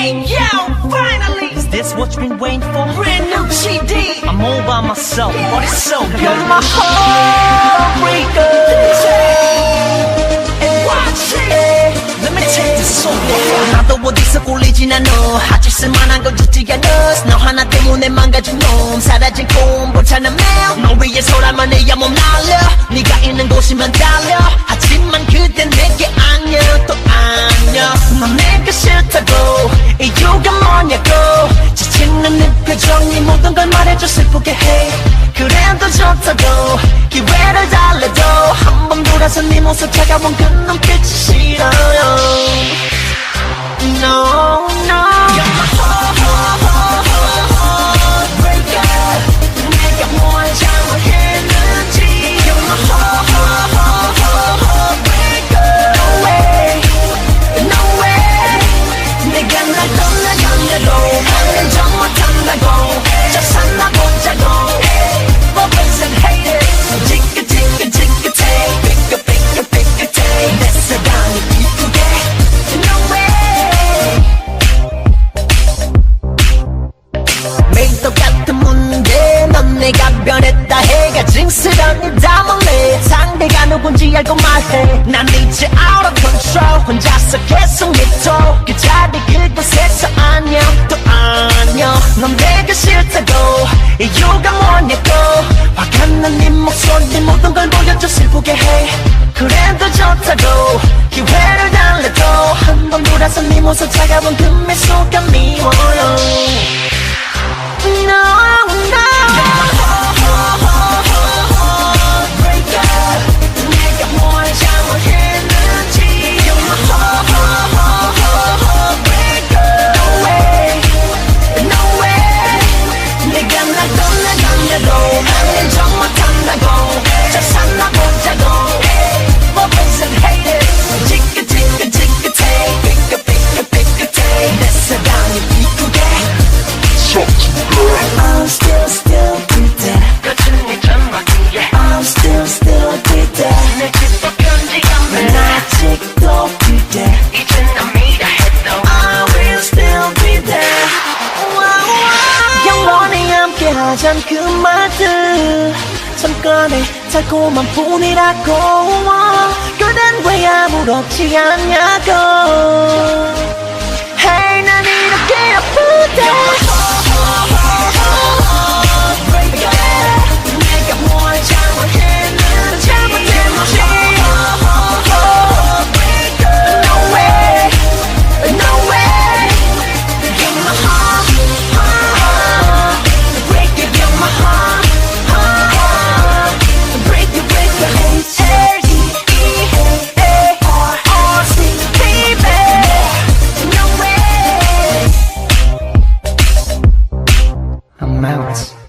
Hey yo, finally! Is this what you've been waiting for? Brand new GD! I'm all by myself, but it's so good. You're my heartbreaker! And watch it! Let me take this song. 나도 어디서 꼴리진 않아. 아직 쓸만한 건 죽지 않아. 너 하나 때문에 망가진 놈. 사라진 꿈, 불타는 매일. 너 위해서라면 내야 몸 날려. 네가 있는 곳이면 달려. 하지 해줘 슬프게 해. 그래도 좋다고. 기회를 달래도 한 번 돌아서 네 모습 차가운 그 눈빛이 싫어요. 징스러운 담을래 상대가 누군지 알고 말해. 난 이제 out of control. 혼자서 계속 믿어 그 자리 그곳에서 아니야. 또 아니야. 넌 내가 싫다고. 이유가 뭐냐고. 화가 난네 목소리 모든 걸 보여줘 슬프게 해. 그래도 좋다고. 기회를 달래도 한번 돌아서 네 모습 차가운 그 미소가 미워요 하잔 그 말들 잠깐의 달콤한 뿐이라고. 그댄 왜 아무렇지 않냐고 mounts.